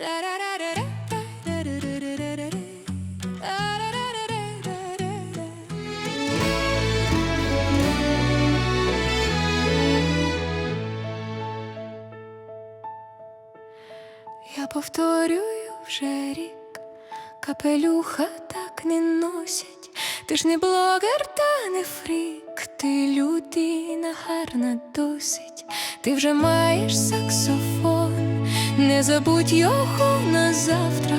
Я повторюю вже рік, капелюха так не носять. Ти ж не блогер та не фрік, ти людина гарна досить. Ти вже маєш саксофон, забудь його на завтра.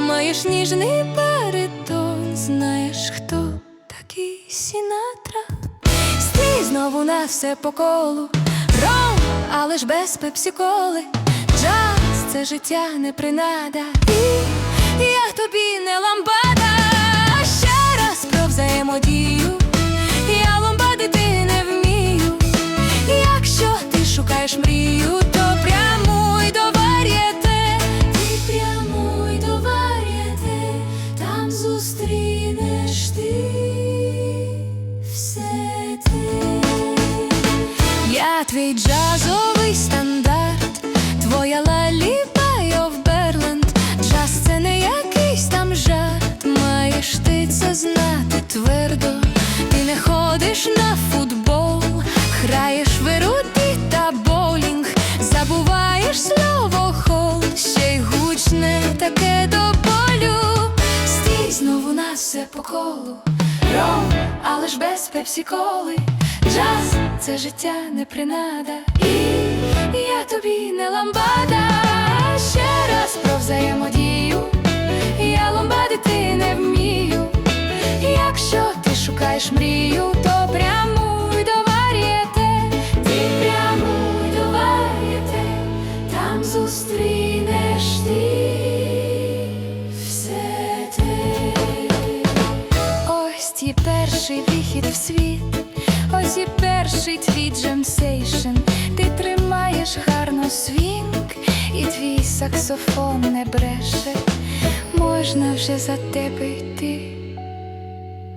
Маєш ніжний перетон, знаєш, хто такий сінатра. Стій знову на все по колу, ром, але ж без пепсіколи. Джаз це життя не принада. І я тобі не ламбада. Все по колу. Ром, але ж без пепсі-коли. Джаз це життя не принада. І я тобі не ламбада. Ще раз про взаємодію. Я ламбадити не вмію. Якщо ти шукаєш мрію, перший вихід в світ, ось і перший твій джемсейшн. Ти тримаєш гарно свінг, і твій саксофон не бреше. Можна вже за тебе йти,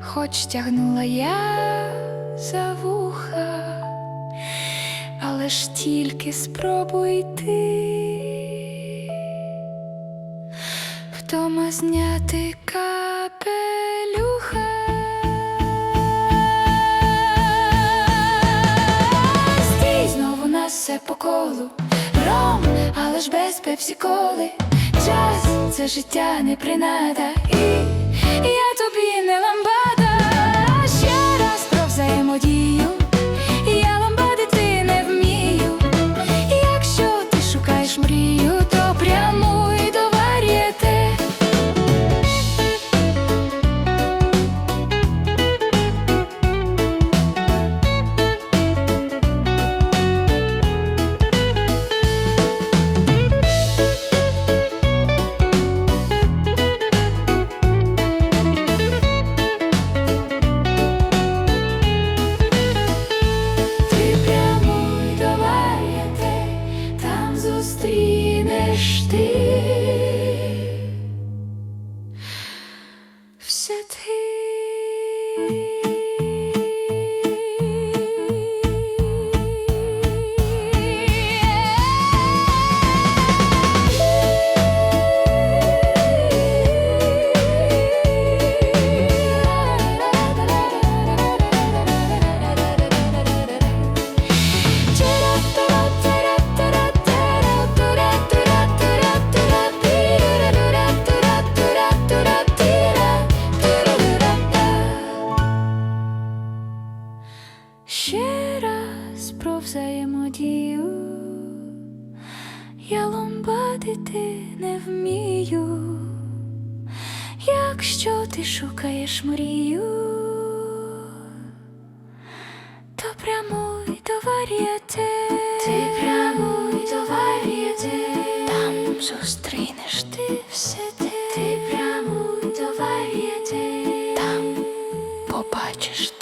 хоч тягнула я за вуха, але ж тільки спробуй йти. Вдома зняти капелюха. Все колу. Ром, але ж без пепсіколи Час це життя не принада. І я тобі не ламбада. Ще раз про взаємодію. Я ламбадити не вмію. Якщо ти шукаєш мрію, зустрінеш ти. Все ти. радити не вмію, якщо ти шукаєш мрію, то прямуй до вар'єте, ти прямуй до вар'єте, там зустрінеш ти все те, ти прямуй до вар'єте, там побачиш.